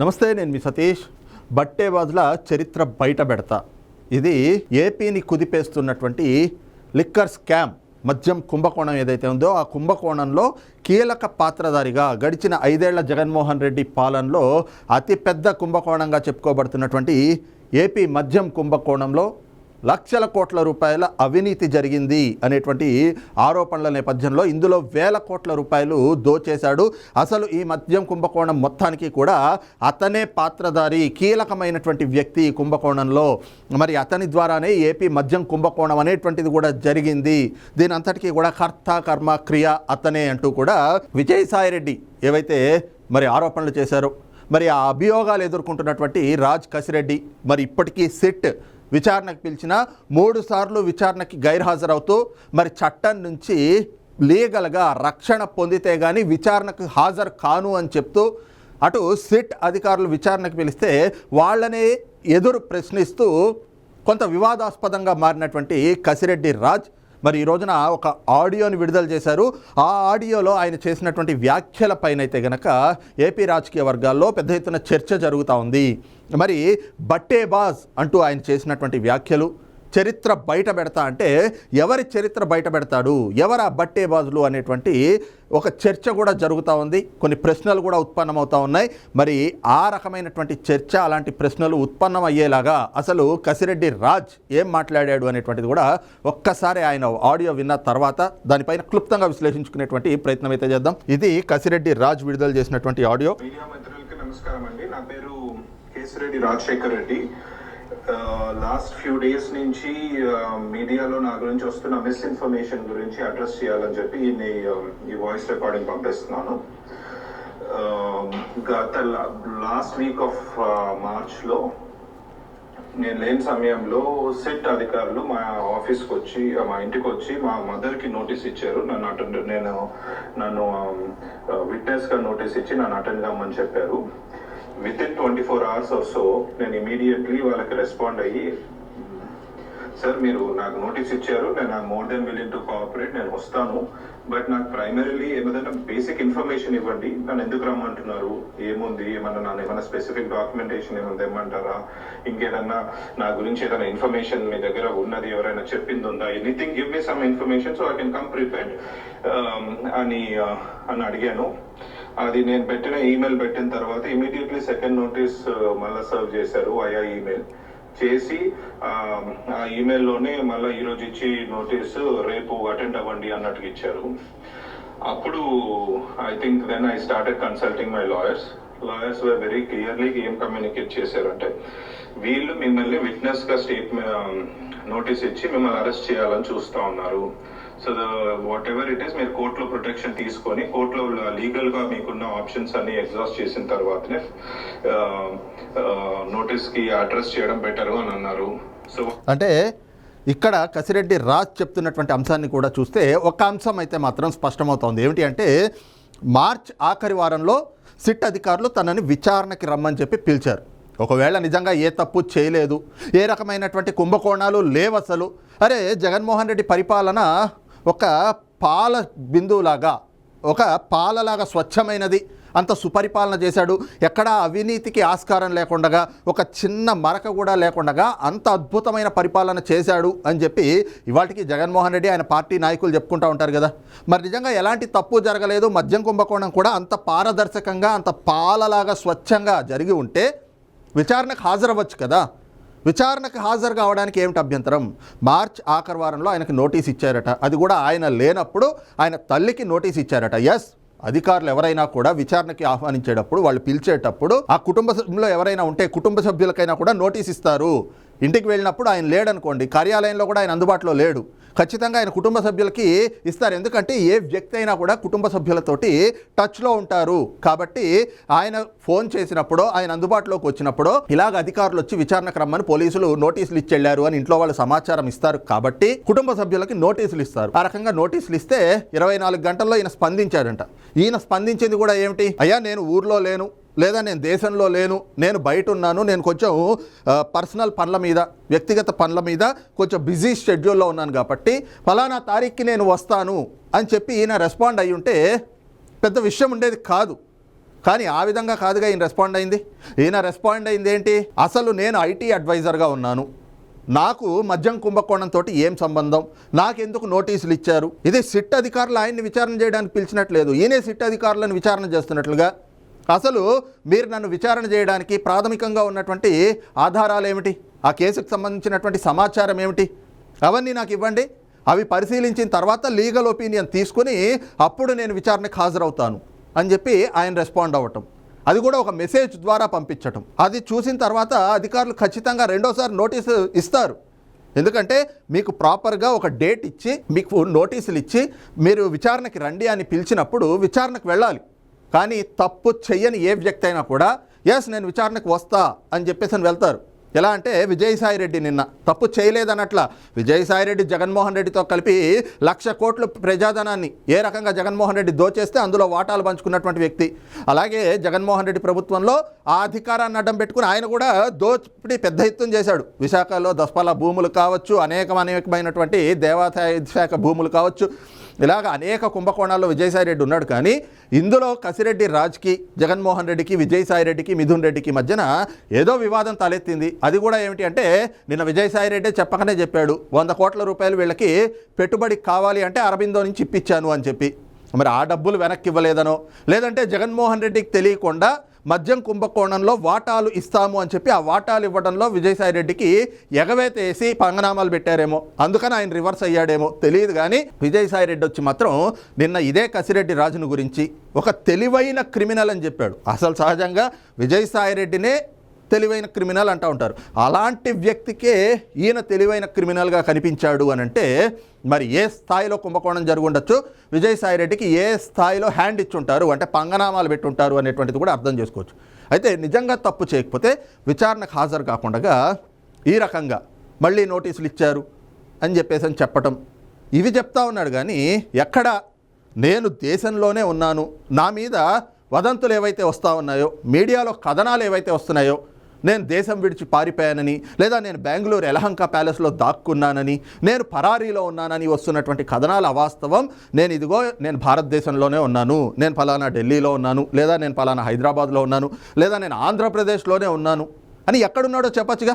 నమస్తే నేను మీ సతీష్. బట్టేబాజుల చరిత్ర బయట పెడతా. ఇది ఏపీని కుదిపేస్తున్నటువంటి లిక్కర్ స్కామ్ మద్యం కుంభకోణం ఏదైతే ఉందో ఆ కుంభకోణంలో కీలక పాత్రధారిగా గడిచిన ఐదేళ్ళ జగన్మోహన్ రెడ్డి పాలనలో అతిపెద్ద కుంభకోణంగా చెప్పుకోబడుతున్నటువంటి ఏపీ మద్యం కుంభకోణంలో లక్షల కోట్ల రూపాయల అవినీతి జరిగింది అనేటువంటి ఆరోపణల నేపథ్యంలో ఇందులో వేల కోట్ల రూపాయలు దోచేశాడు. అసలు ఈ మద్యం కుంభకోణం మొత్తానికి కూడా అతనే పాత్రధారి కీలకమైనటువంటి వ్యక్తి కుంభకోణంలో. మరి అతని ద్వారానే ఏపీ మద్యం కుంభకోణం అనేటువంటిది కూడా జరిగింది. దీని అంతటికీ కూడా కర్త కర్మ క్రియ అతనే అంటూ కూడా విజయసాయిరెడ్డి ఏవైతే మరి ఆరోపణలు చేశారో మరి ఆ అభియోగాలు ఎదుర్కొంటున్నటువంటి రాజ్ కసిరెడ్డి మరి ఇప్పటికీ సిట్ విచారణకు పిలిచిన మూడు సార్లు విచారణకి గైర్హాజరవుతూ మరి చట్టం నుంచి లీగల్గా రక్షణ పొందితే కానీ విచారణకు హాజరు కాను అని చెప్తూ అటు సిట్ అధికారులు విచారణకు పిలిస్తే వాళ్ళనే ఎదురు ప్రశ్నిస్తూ కొంత వివాదాస్పదంగా మారినటువంటి కసిరెడ్డి రాజ్ మరి ఈ రోజున ఒక ఆడియోని విడుదల చేశారు. ఆ ఆడియోలో ఆయన చేసినటువంటి వ్యాఖ్యల పైన అయితే గనక ఏపీ రాజకీయ వర్గాల్లో పెద్ద ఎత్తున చర్చ జరుగుతూ ఉంది. మరి బట్టే బాజ్ అంటూ ఆయన చేసినటువంటి వ్యాఖ్యలు చరిత్ర బయట పెడతా అంటే ఎవరి చరిత్ర బయట పెడతాడు? ఎవరు ఆ బట్టే బాజులు అనేటువంటి ఒక చర్చ కూడా జరుగుతూ ఉంది. కొన్ని ప్రశ్నలు కూడా ఉత్పన్నమవుతూ ఉన్నాయి. మరి ఆ రకమైనటువంటి చర్చ అలాంటి ప్రశ్నలు ఉత్పన్నం అయ్యేలాగా అసలు కసిరెడ్డి రాజ్ ఏం మాట్లాడాడు అనేటువంటిది కూడా ఒక్కసారి ఆయన ఆడియో విన్న తర్వాత దానిపైన క్లుప్తంగా విశ్లేషించుకునేటువంటి ప్రయత్నం అయితే చేద్దాం. ఇది కసిరెడ్డి రాజ్ విడుదల చేసినటువంటి ఆడియో. నమస్కారం అండి. నా పేరు Kesireddy Rajasekhar Reddy. Last few days నుంచి మీడియాలో నా గురించి వస్తున్న మిస్ఇన్ఫర్మేషన్ గురించి అడ్రస్ చేయాలని చెప్పి ఈ ఈ వాయిస్ రికార్డింగ్ పంపిస్తున్నాను. గత లాస్ట్ వీక్ ఆఫ్ మార్చ్లో నేను లేని సమయంలో సెట్ అధికారులు మా ఆఫీస్కి వచ్చి మా ఇంటికి వచ్చి మా మదర్కి నోటీస్ ఇచ్చారు. నన్ను అటెండ్ నేను నన్ను విట్నెస్గా నోటీస్ ఇచ్చి నన్ను అటెండ్ కమ్మని చెప్పారు. Within twenty four hours or so నేను ఇమీడియట్లీ వాళ్ళకి రెస్పాండ్ అయ్యి సార్ మీరు నాకు నోటీస్ ఇచ్చారు. నేను more than willing to cooperate నేను వస్తాను. బట్ నాకు ప్రైమరీలీ ఏమైనా బేసిక్ ఇన్ఫర్మేషన్ ఇవ్వండి. నన్ను ఎందుకు రమ్మంటున్నారు? ఏముంది? ఏమన్నా నన్ను ఏమైనా స్పెసిఫిక్ డాక్యుమెంటేషన్ ఏమైనా ఇమ్మంటారా ఇంకేదన్నా నా గురించి ఏదైనా ఇన్ఫర్మేషన్ మీ దగ్గర ఉన్నది ఎవరైనా చెప్పింది ఉందా anything give me some information so I can come prepared అని అని అడిగాను. అది నేను పెట్టిన ఈమెయిల్ పెట్టిన తర్వాత ఇమీడియట్లీ సెకండ్ నోటీస్ మళ్ళీ సర్వ్ చేశారు అయా ఈమెయిల్ చేసి ఆ, ఈమెయిల్లోనే మళ్ళీ ఈరోజు ఇచ్చి నోటీస్ రేపు అటెండ్ అవ్వండి అన్నట్టుగా ఇచ్చారు. అప్పుడు I think then I started consulting my lawyers lawyers very clearly ఏం కమ్యూనికేట్ చేశారంటే వీళ్ళు మిమ్మల్ని విట్నెస్గా స్టేట్ నోటీస్ um, ఇచ్చి మిమ్మల్ని అరెస్ట్ చేయాలని చూస్తా ఉన్నారు. So whatever it is మీరు కోర్టులో ప్రొటెక్షన్ తీసుకొని కోర్టులో లీగల్గా మీకున్న ఆప్షన్స్ అన్ని ఎగ్జాస్ట్ చేసిన తర్వాతనే నోటీస్కి అడ్రస్ చేయడం బెటర్ అని అన్నారు. సో అంటే ఇక్కడ కసిరెడ్డి రాజ్ చెప్తున్నటువంటి అంశాన్ని కూడా చూస్తే ఒక అంశం అయితే మాత్రం స్పష్టమవుతోంది. ఏమిటి అంటే మార్చ్ ఆఖరి వారంలో సిట్ అధికారులు తనని విచారణకి రమ్మని చెప్పి పిలిచారు. ఒకవేళ నిజంగా ఏ తప్పు చేయలేదు ఏ రకమైనటువంటి కుంభకోణాలు లేవసలు అరే జగన్మోహన్ రెడ్డి పరిపాలన ఒక పాల బిందువులాగా ఒక పాలలాగా స్వచ్ఛమైనది. అంత సుపరిపాలన చేశాడు. ఎక్కడా అవినీతికి ఆస్కారం లేకుండా ఒక చిన్న మరక కూడా లేకుండా అంత అద్భుతమైన పరిపాలన చేశాడు అని చెప్పి ఇవాటికి జగన్మోహన్ రెడ్డి ఆయన పార్టీ నాయకులు చెప్పుకుంటూ ఉంటారు కదా. మరి నిజంగా ఎలాంటి తప్పు జరగలేదు. మద్యం కుంభకోణం కూడా అంత పారదర్శకంగా అంత పాలలాగా స్వచ్ఛంగా జరిగి ఉంటే విచారణకు హాజరవ్వచ్చు కదా. విచారణకు హాజరు కావడానికి ఏమిటి అభ్యంతరం? మార్చ్ ఆఖరి వారంలో ఆయనకు నోటీస్ ఇచ్చారట. అది కూడా ఆయన లేనప్పుడు ఆయన తల్లికి నోటీస్ ఇచ్చారట. ఎస్ అధికారులు ఎవరైనా కూడా విచారణకి ఆహ్వానించేటప్పుడు వాళ్ళు పిలిచేటప్పుడు ఆ కుటుంబ సభ్యులు ఎవరైనా ఉంటే కుటుంబ సభ్యులకైనా కూడా నోటీస్ ఇస్తారు. ఇంటికి వెళ్ళినప్పుడు ఆయన లేడనుకోండి కార్యాలయంలో కూడా ఆయన అందుబాటులో లేడు. ఖచ్చితంగా ఆయన కుటుంబ సభ్యులకి ఇస్తారు. ఎందుకంటే ఏ వ్యక్తి అయినా కూడా కుటుంబ సభ్యులతోటి టచ్లో ఉంటారు. కాబట్టి ఆయన ఫోన్ చేసినప్పుడు ఆయన అందుబాటులోకి వచ్చినప్పుడు ఇలాగ అధికారులు వచ్చి విచారణకు రమ్మని పోలీసులు నోటీసులు ఇచ్చెళ్ళారు అని ఇంట్లో వాళ్ళు సమాచారం ఇస్తారు. కాబట్టి కుటుంబ సభ్యులకి నోటీసులు ఇస్తారు. ఆ రకంగా నోటీసులు ఇస్తే ఇరవై నాలుగు గంటల్లో ఈయన స్పందించాడంట. ఈయన స్పందించింది కూడా ఏమిటి? అయ్యా నేను ఊర్లో లేను. లేదా నేను దేశంలో లేను నేను బయట ఉన్నాను నేను కొంచెం పర్సనల్ పనుల మీద వ్యక్తిగత పనుల మీద కొంచెం బిజీ షెడ్యూల్లో ఉన్నాను కాబట్టి ఫలానా తారీఖుకి నేను వస్తాను అని చెప్పి ఈయన రెస్పాండ్ అయి ఉంటే పెద్ద విషయం ఉండేది కాదు. కానీ ఆ విధంగా కాదుగా ఈయన రెస్పాండ్ అయింది. ఈయన రెస్పాండ్ అయింది ఏంటి? అసలు నేను ఐటీ అడ్వైజర్గా ఉన్నాను. నాకు మద్యం కుంభకోణంతో ఏం సంబంధం? నాకెందుకు నోటీసులు ఇచ్చారు? ఇది సిట్ అధికారులు ఆయన్ని విచారణ చేయడానికి పిలిచినట్లేదు ఈయనే సిట్ అధికారులను విచారణ చేస్తున్నట్లుగా అసలు మీరు నన్ను విచారణ చేయడానికి ప్రాథమికంగా ఉన్నటువంటి ఆధారాలు ఏమిటి? ఆ కేసుకు సంబంధించినటువంటి సమాచారం ఏమిటి? అవన్నీ నాకు ఇవ్వండి. అవి పరిశీలించిన తర్వాత లీగల్ ఒపీనియన్ తీసుకుని అప్పుడు నేను విచారణకు హాజరవుతాను అని చెప్పి ఆయన రెస్పాండ్ అవ్వటం. అది కూడా ఒక మెసేజ్ ద్వారా పంపించటం. అది చూసిన తర్వాత అధికారులు ఖచ్చితంగా రెండోసారి నోటీసు ఇస్తారు. ఎందుకంటే మీకు ప్రాపర్గా ఒక డేట్ ఇచ్చి మీకు నోటీసులు ఇచ్చి మీరు విచారణకి రండి అని పిలిచినప్పుడు విచారణకు వెళ్ళాలి. కానీ తప్పు చెయ్యని ఏ వ్యక్తి అయినా కూడా ఎస్ నేను విచారణకు వస్తా అని చెప్పేసి అని వెళ్తారు. ఎలా అంటే విజయసాయి రెడ్డి నిన్న తప్పు చేయలేదన్నట్ల విజయసాయి రెడ్డి జగన్మోహన్ రెడ్డితో కలిపి లక్ష కోట్ల ప్రజాధనాన్ని ఏ రకంగా జగన్మోహన్ రెడ్డి దోచేస్తే అందులో వాటాలు పంచుకున్నటువంటి వ్యక్తి. అలాగే జగన్మోహన్ రెడ్డి ప్రభుత్వంలో ఆ అధికారాన్ని అడ్డం పెట్టుకుని ఆయన కూడా దోపిడి పెద్ద ఎత్తున చేశాడు. విశాఖలో దస్పల భూములు కావచ్చు అనేకం అనేకమైనటువంటి దేవాదాయ శాఖ భూములు కావచ్చు ఇలాగ అనేక కుంభకోణాల్లో విజయసాయి రెడ్డి ఉన్నాడు కానీ ఇందులో కసిరెడ్డి రాజ్కి జగన్మోహన్ రెడ్డికి విజయసాయి రెడ్డికి మిథున్ రెడ్డికి మధ్యన ఏదో వివాదం తలెత్తింది. అది కూడా ఏమిటి అంటే నిన్న విజయసాయి రెడ్డి చెప్పకనే చెప్పాడు. వంద కోట్ల రూపాయలు వీళ్ళకి పెట్టుబడి కావాలి అంటే అరబిందో నుంచి ఇప్పించాను అని చెప్పి. మరి ఆ డబ్బులు వెనక్కి ఇవ్వలేదనో? లేదంటే జగన్మోహన్ రెడ్డికి తెలియకుండా మద్యం కుంభకోణంలో వాటాలు ఇస్తాము అని చెప్పి ఆ వాటాలు ఇవ్వడంలో విజయసాయి రెడ్డికి ఎగవేతేసి పంగనామాలు పెట్టారేమో. అందుకని ఆయన రివర్స్ అయ్యాడేమో తెలియదు కానీ విజయసాయి రెడ్డి వచ్చి మాత్రం నిన్న ఇదే కసిరెడ్డి రాజును గురించి ఒక తెలివైన క్రిమినల్ అని చెప్పాడు. అసలు సహజంగా విజయసాయి రెడ్డినే తెలివైన క్రిమినల్ అంటూ ఉంటారు. అలాంటి వ్యక్తికే ఈయన తెలివైన క్రిమినల్గా కనిపించాడు అని అంటే మరి ఏ స్థాయిలో కుంభకోణం జరిగి ఉండొచ్చు? విజయసాయి రెడ్డికి ఏ స్థాయిలో హ్యాండ్ ఇచ్చుంటారు? అంటే పంగనామాలు పెట్టుంటారు అనేటువంటిది కూడా అర్థం చేసుకోవచ్చు. అయితే నిజంగా తప్పు చేయకపోతే విచారణకు హాజరు కాకుండా ఈ రకంగా మళ్ళీ నోటీసులు ఇచ్చారు అని చెప్పేసి అని చెప్పటం. ఇవి చెప్తా ఉన్నాడు కానీ ఎక్కడ? నేను దేశంలోనే ఉన్నాను. నా మీద వదంతులు ఏవైతే వస్తూ ఉన్నాయో మీడియాలో కథనాలు ఏవైతే వస్తున్నాయో నేను దేశం విడిచి పారిపోయానని లేదా నేను బెంగళూరు ఎలహంక ప్యాలెస్లో దాక్కున్నానని నేను పరారీలో ఉన్నానని వస్తున్నటువంటి కథనాల అవాస్తవం నేను ఇదిగో నేను భారతదేశంలోనే ఉన్నాను నేను ఫలానా ఢిల్లీలో ఉన్నాను లేదా నేను ఫలానా హైదరాబాద్లో ఉన్నాను లేదా నేను ఆంధ్రప్రదేశ్లోనే ఉన్నాను అని ఎక్కడున్నాడో చెప్పచ్చుగా?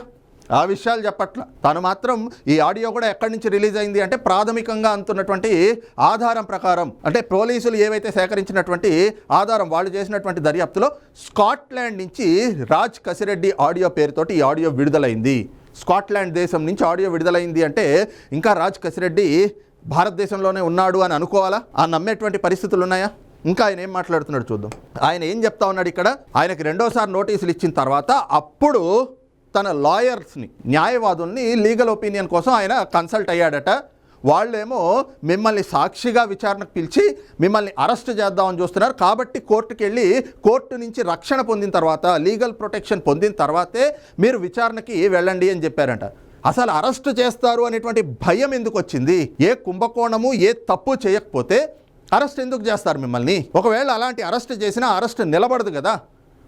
ఆ విషయాలు చెప్పట్ల. తను మాత్రం ఈ ఆడియో కూడా ఎక్కడి నుంచి రిలీజ్ అయింది అంటే ప్రాథమికంగా అంటున్నటువంటి ఆధారం ప్రకారం అంటే పోలీసులు ఏవైతే సేకరించినటువంటి ఆధారం వాళ్ళు చేసినటువంటి దర్యాప్తులో స్కాట్లాండ్ నుంచి రాజ్ కసిరెడ్డి ఆడియో పేరుతోటి ఈ ఆడియో విడుదలైంది. స్కాట్లాండ్ దేశం నుంచి ఆడియో విడుదలైంది అంటే ఇంకా రాజ్ కసిరెడ్డి భారతదేశంలోనే ఉన్నాడు అని అనుకోవాలా? ఆ నమ్మేటువంటి పరిస్థితులు ఉన్నాయా? ఇంకా ఆయన ఏం మాట్లాడుతున్నాడు చూద్దాం. ఆయన ఏం చెప్తా ఉన్నాడు ఇక్కడ? ఆయనకి రెండోసారి నోటీసులు ఇచ్చిన తర్వాత అప్పుడు తన లాయర్స్ని న్యాయవాదుల్ని లీగల్ ఒపీనియన్ కోసం ఆయన కన్సల్ట్ అయ్యాడట. వాళ్ళేమో మిమ్మల్ని సాక్షిగా విచారణకు పిలిచి మిమ్మల్ని అరెస్ట్ చేద్దామని చూస్తున్నారు. కాబట్టి కోర్టుకి వెళ్ళి కోర్టు నుంచి రక్షణ పొందిన తర్వాత లీగల్ ప్రొటెక్షన్ పొందిన తర్వాతే మీరు విచారణకి వెళ్ళండి అని చెప్పారంట. అసలు అరెస్ట్ చేస్తారు అనేటువంటి భయం ఎందుకు వచ్చింది? ఏ కుంభకోణము ఏ తప్పు చేయకపోతే అరెస్ట్ ఎందుకు చేస్తారు మిమ్మల్ని? ఒకవేళ అలాంటి అరెస్ట్ చేసినా అరెస్ట్ నిలబడదు కదా.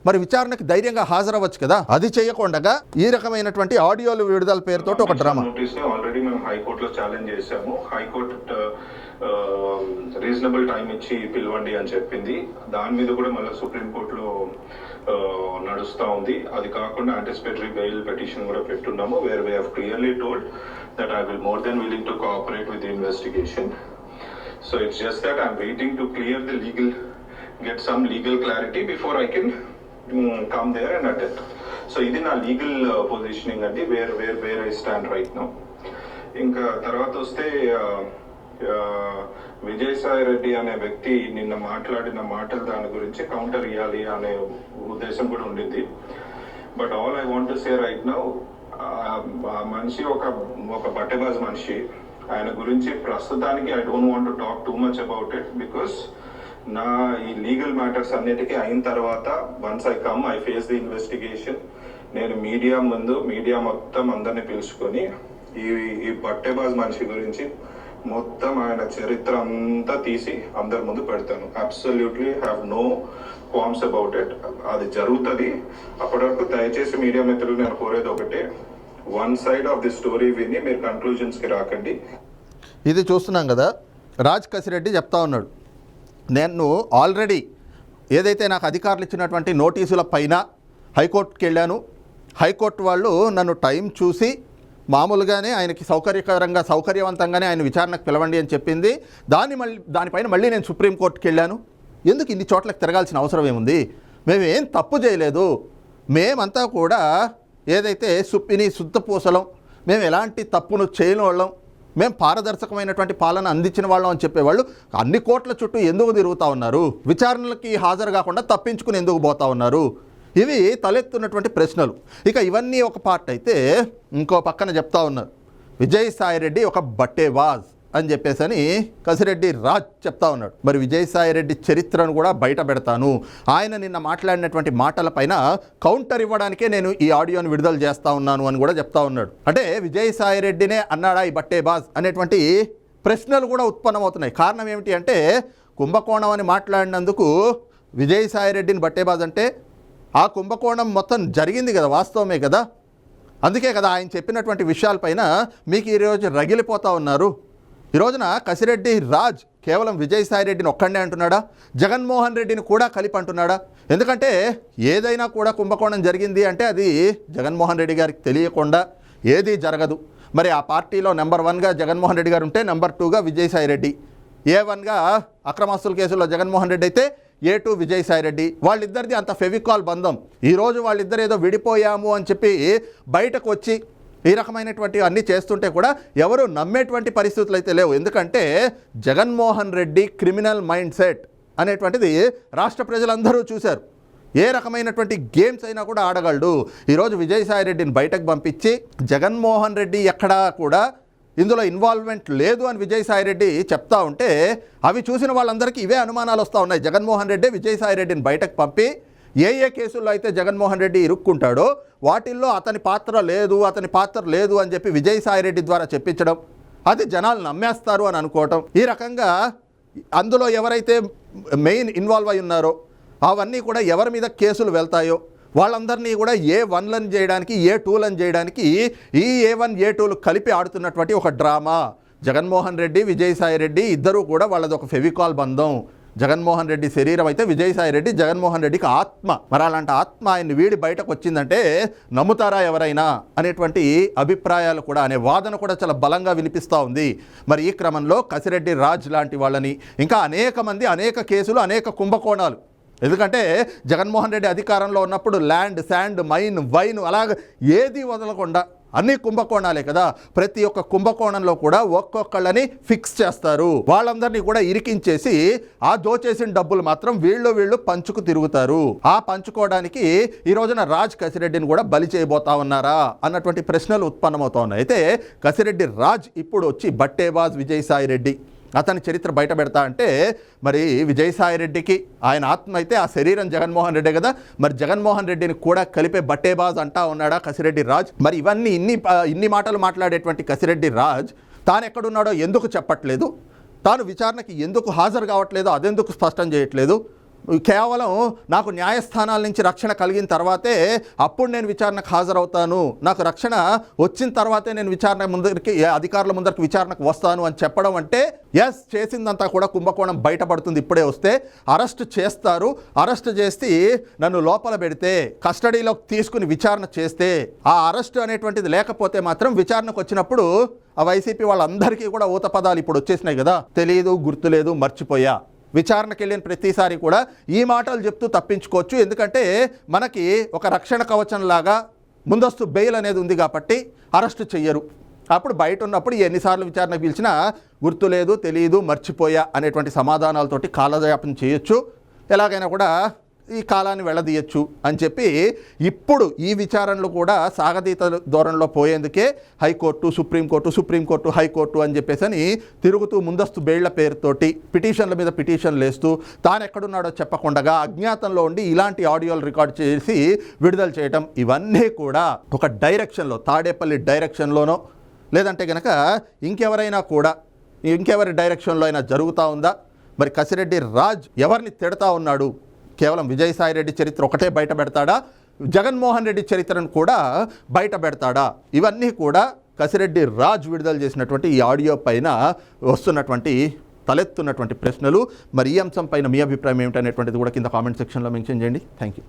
మరి విచారణకి ధైర్యంగా హాజరవ్వచ్చు కదా? అది చేయకుండా ఈ రకమైనటువంటి ఆడియోలు విడుదల పేరుతో ఒక డ్రామా. ఆల్రెడీ మేము హైకోర్టులో ఛాలెంజ్ చేసాము హైకోర్టు రీజనబుల్ టైం ఇచ్చి పిలవండి అని చెప్పింది. దాని మీద కూడా మళ్ళీ సుప్రీం కోర్టులో నడుస్తూ ఉంది. అది కాకుండా యాంటిసిపేటరీ బెయిల్ పిటిషన్ కూడా పెట్టున్నాము where we have clearly told that I will more than willing to cooperate with investigation so it's just that I'm waiting to clear the legal get some legal clarity before I can come there and and so ఇది నా legal positioning uh, అండి. Where where where I stand right now ఇంకా తర్వాత వస్తే uh, uh, Vijayasai Reddy అనే వ్యక్తి నిన్న మాట్లాడిన మాటలు దాని గురించి కౌంటర్ ఇవ్వాలి అనే ఉద్దేశం కూడా ఉండింది. But all I want to say right now మనిషి ఒక ఒక బట్టెబాజ్ మనిషి. ఆయన గురించి ప్రస్తుతానికి I don't want talk too much about it because నా ఈ లీగల్ మ్యాటర్స్ అన్నిటికీ అయిన తర్వాత once I come I face the investigation నేను మీడియా ముందు మీడియా మొత్తం అందరిని పిలుచుకొని ఈ ఈ బట్టేబాజ్ మనిషి గురించి మొత్తం ఆయన చరిత్ర అంతా తీసి అందరి ముందు పెడతాను. Absolutely have no qualms about it అది జరుగుతుంది. అప్పటి వరకు దయచేసి మీడియా మిత్రులు నేను కోరేది ఒకటే one side of the story విని మీరు కన్క్లూజన్స్కి రాకండి. ఇది చూస్తున్నాం కదా? రాజ్ కసిరెడ్డి చెప్తా ఉన్నాడు. నేను ఆల్రెడీ ఏదైతే నాకు అధికారులు ఇచ్చినటువంటి నోటీసుల పైన హైకోర్టుకి వెళ్ళాను హైకోర్టు వాళ్ళు నన్ను టైం చూసి మామూలుగానే ఆయనకి సౌకర్యకరంగా సౌకర్యవంతంగానే ఆయన విచారణకు పిలవండి అని చెప్పింది. దాన్ని మళ్ళీ దానిపైన మళ్ళీ నేను సుప్రీంకోర్టుకి వెళ్ళాను ఎందుకు ఇన్ని చోట్లకు తిరగాల్సిన అవసరం ఏముంది? మేమేం తప్పు చేయలేదు. మేమంతా కూడా ఏదైతే సుప్పిని శుద్ధపూసలం మేము ఎలాంటి తప్పును చేయని వాళ్ళం. మేము పారదర్శకమైనటువంటి పాలన అందించిన వాళ్ళం అని చెప్పేవాళ్ళు అన్ని కోట్ల చుట్టూ ఎందుకు తిరుగుతూ ఉన్నారు? విచారణలకి హాజరు కాకుండా తప్పించుకుని ఎందుకు పోతా ఉన్నారు? ఇవి తలెత్తున్నటువంటి ప్రశ్నలు. ఇక ఇవన్నీ ఒక పార్ట్ అయితే ఇంకో పక్కన చెప్తా ఉన్నారు. విజయసాయిరెడ్డి ఒక బట్టేవాజ్ అని చెప్పేసి అని కసిరెడ్డి రాజ్ చెప్తా ఉన్నాడు. మరి విజయసాయిరెడ్డి చరిత్రను కూడా బయట పెడతాను. ఆయన నిన్న మాట్లాడినటువంటి మాటలపైన కౌంటర్ ఇవ్వడానికే నేను ఈ ఆడియోని విడుదల చేస్తా ఉన్నాను అని కూడా చెప్తా ఉన్నాడు. అంటే విజయసాయిరెడ్డినే అన్నాడా ఈ బట్టేబాజ్ అనేటువంటి ప్రశ్నలు కూడా ఉత్పన్నమవుతున్నాయి. కారణం ఏమిటి అంటే కుంభకోణం అని మాట్లాడినందుకు విజయసాయిరెడ్డిని బట్టేబాజ్ అంటే ఆ కుంభకోణం మొత్తం జరిగింది కదా వాస్తవమే కదా? అందుకే కదా ఆయన చెప్పినటువంటి విషయాలపైన మీకు ఈరోజు రగిలిపోతా ఉన్నారు. ఈ రోజున కసిరెడ్డి రాజ్ కేవలం విజయసాయిరెడ్డిని ఒక్కడే అంటున్నాడా? జగన్మోహన్ రెడ్డిని కూడా కలిపి అంటున్నాడా? ఎందుకంటే ఏదైనా కూడా కుంభకోణం జరిగింది అంటే అది జగన్మోహన్ రెడ్డి గారికి తెలియకుండా ఏదీ జరగదు. మరి ఆ పార్టీలో నెంబర్ వన్గా జగన్మోహన్ రెడ్డి గారు ఉంటే నెంబర్ టూగా విజయసాయిరెడ్డి ఏ వన్గా అక్రమాస్తుల కేసులో జగన్మోహన్ రెడ్డి అయితే ఏ టూ విజయసాయిరెడ్డి వాళ్ళిద్దరిది అంత ఫెవికాల్ బంధం. ఈరోజు వాళ్ళిద్దరు ఏదో విడిపోయాము అని చెప్పి బయటకు వచ్చి ఈ రకమైనటువంటి అన్నీ చేస్తుంటే కూడా ఎవరు నమ్మేటువంటి పరిస్థితులు అయితే లేవు. ఎందుకంటే Jaganmohan Reddy criminal mind set అనేటువంటిది రాష్ట్ర ప్రజలందరూ చూశారు. ఏ రకమైనటువంటి గేమ్స్ అయినా కూడా ఆడగలడు. ఈరోజు విజయసాయిరెడ్డిని బయటకు పంపించి జగన్మోహన్ రెడ్డి ఎక్కడా కూడా ఇందులో ఇన్వాల్వ్మెంట్ లేదు అని విజయసాయిరెడ్డి చెప్తా ఉంటే అవి చూసిన వాళ్ళందరికీ ఇవే అనుమానాలు వస్తూ ఉన్నాయి. జగన్మోహన్ రెడ్డి విజయసాయిరెడ్డిని బయటకు పంపి ఏ ఏ కేసుల్లో అయితే జగన్మోహన్ రెడ్డి ఇరుక్కుంటాడో వాటిల్లో అతని పాత్ర లేదు అతని పాత్ర లేదు అని చెప్పి విజయసాయిరెడ్డి ద్వారా చెప్పించడం అది జనాలు నమ్మేస్తారు అని అనుకోవటం. ఈ రకంగా అందులో ఎవరైతే మెయిన్ ఇన్వాల్వ్ అయి ఉన్నారో అవన్నీ కూడా ఎవరి మీద కేసులు వెళ్తాయో వాళ్ళందరినీ కూడా ఏ వన్లను చేయడానికి ఏ టూలను చేయడానికి ఈ ఏ వన్ ఏ టూలు కలిపి ఆడుతున్నటువంటి ఒక డ్రామా. జగన్మోహన్ రెడ్డి విజయసాయి రెడ్డి ఇద్దరూ కూడా వాళ్ళది ఒక ఫెవికాల్ బంధం. జగన్మోహన్ రెడ్డి శరీరం అయితే విజయసాయి రెడ్డి జగన్మోహన్ రెడ్డికి ఆత్మ. మరి అలాంటి ఆత్మ ఆయన్ని వీడి బయటకు వచ్చిందంటే నమ్ముతారా ఎవరైనా అనేటువంటి అభిప్రాయాలు కూడా అనే వాదన కూడా చాలా బలంగా వినిపిస్తూ ఉంది. మరి ఈ క్రమంలో కసిరెడ్డి రాజ్ లాంటి వాళ్ళని ఇంకా అనేక మంది అనేక కేసులు అనేక కుంభకోణాలు. ఎందుకంటే జగన్మోహన్ రెడ్డి అధికారంలో ఉన్నప్పుడు ల్యాండ్ శాండ్ మైన్ వైన్ అలాగ ఏది వదలకుండా అన్ని కుంభకోణాలే కదా. ప్రతి ఒక్క కుంభకోణంలో కూడా ఒక్కొక్కళ్ళని ఫిక్స్ చేస్తారు. వాళ్ళందరినీ కూడా ఇరికించేసి ఆ దోచేసిన డబ్బులు మాత్రం వీళ్ళు వీళ్ళు పంచుకు తిరుగుతారు. ఆ పంచుకోవడానికి ఈ రోజున రాజ్ కసిరెడ్డిని కూడా బలి చేయబోతా ఉన్నారా అన్నటువంటి ప్రశ్నలు ఉత్పన్నమవుతా ఉన్నాయి. అయితే కసిరెడ్డి రాజ్ ఇప్పుడు వచ్చి బట్టేబాజ్ విజయసాయి రెడ్డి. అతని చరిత్ర బయట పెడతా అంటే మరి విజయసాయి రెడ్డికి ఆయన ఆత్మ అయితే ఆ శరీరం జగన్మోహన్ రెడ్డే కదా. మరి జగన్మోహన్ రెడ్డిని కూడా కలిపే బట్టేబాజ్ అంటా ఉన్నాడా కసిరెడ్డి రాజ్? మరి ఇవన్నీ ఇన్ని ఇన్ని మాటలు మాట్లాడేటువంటి కసిరెడ్డి రాజ్ తాను ఎక్కడున్నాడో ఎందుకు చెప్పట్లేదు? తాను విచారణకి ఎందుకు హాజరు కావట్లేదో అదెందుకు స్పష్టం చేయట్లేదు? కేవలం నాకు న్యాయస్థానాల నుంచి రక్షణ కలిగిన తర్వాతే అప్పుడు నేను విచారణకు హాజరవుతాను. నాకు రక్షణ వచ్చిన తర్వాతే నేను విచారణ ముందరికి అధికారుల ముందరికి విచారణకు వస్తాను అని చెప్పడం అంటే ఎస్ చేసిందంతా కూడా కుంభకోణం బయటపడుతుంది. ఇప్పుడే వస్తే అరెస్ట్ చేస్తారు. అరెస్ట్ చేసి నన్ను లోపల పెడితే కస్టడీలోకి తీసుకుని విచారణ చేస్తే ఆ అరెస్ట్ అనేటువంటిది లేకపోతే మాత్రం విచారణకు వచ్చినప్పుడు ఆ వైసీపీ వాళ్ళందరికీ కూడా ఊత పదాలు ఇప్పుడు వచ్చేసినాయి కదా. తెలియదు గుర్తులేదు మర్చిపోయా. విచారణకి వెళ్ళిన ప్రతిసారి కూడా ఈ మాటలు చెప్తూ తప్పించుకోవచ్చు. ఎందుకంటే మనకి ఒక రక్షణ కవచంలాగా ముందస్తు బెయిల్ అనేది ఉంది కాబట్టి అరెస్ట్ చెయ్యరు. అప్పుడు బయట ఉన్నప్పుడు ఎన్నిసార్లు విచారణ పిలిచినా గుర్తు లేదు తెలియదు మర్చిపోయా అనేటువంటి సమాధానాలతోటి కాలయాపన చేయొచ్చు. ఎలాగైనా కూడా ఈ కాలాన్ని వెళ్ళదీయచ్చు అని చెప్పి ఇప్పుడు ఈ విచారణలు కూడా సాగతీత ధోరణిలో పోయేందుకే high court supreme court supreme court high court అని చెప్పేసి అని తిరుగుతూ ముందస్తు బెయిళ్ళ పేరుతోటి పిటిషన్ల మీద పిటిషన్లు వేస్తూ తాను ఎక్కడున్నాడో చెప్పకుండా అజ్ఞాతంలో ఉండి ఇలాంటి ఆడియోలు రికార్డ్ చేసి విడుదల చేయటం ఇవన్నీ కూడా ఒక డైరెక్షన్లో తాడేపల్లి డైరెక్షన్లోనో లేదంటే గనక ఇంకెవరైనా కూడా ఇంకెవరి డైరెక్షన్లో అయినా జరుగుతూ ఉందా? మరి కసిరెడ్డి రాజ్ ఎవరిని తిడతా ఉన్నాడు? కేవలం విజయసాయిరెడ్డి చరిత్ర ఒకటే బయట పెడతాడా? జగన్మోహన్ రెడ్డి చరిత్రను కూడా బయట పెడతాడా? ఇవన్నీ కూడా కసిరెడ్డి రాజ్ విడుదల చేసినటువంటి ఈ ఆడియో పైన వస్తున్నటువంటి తలెత్తున్నటువంటి ప్రశ్నలు. మరి ఈ అంశం పైన మీ అభిప్రాయం ఏమిటనేటువంటిది కూడా కింద కామెంట్ సెక్షన్లో మెన్షన్ చేయండి. Thank you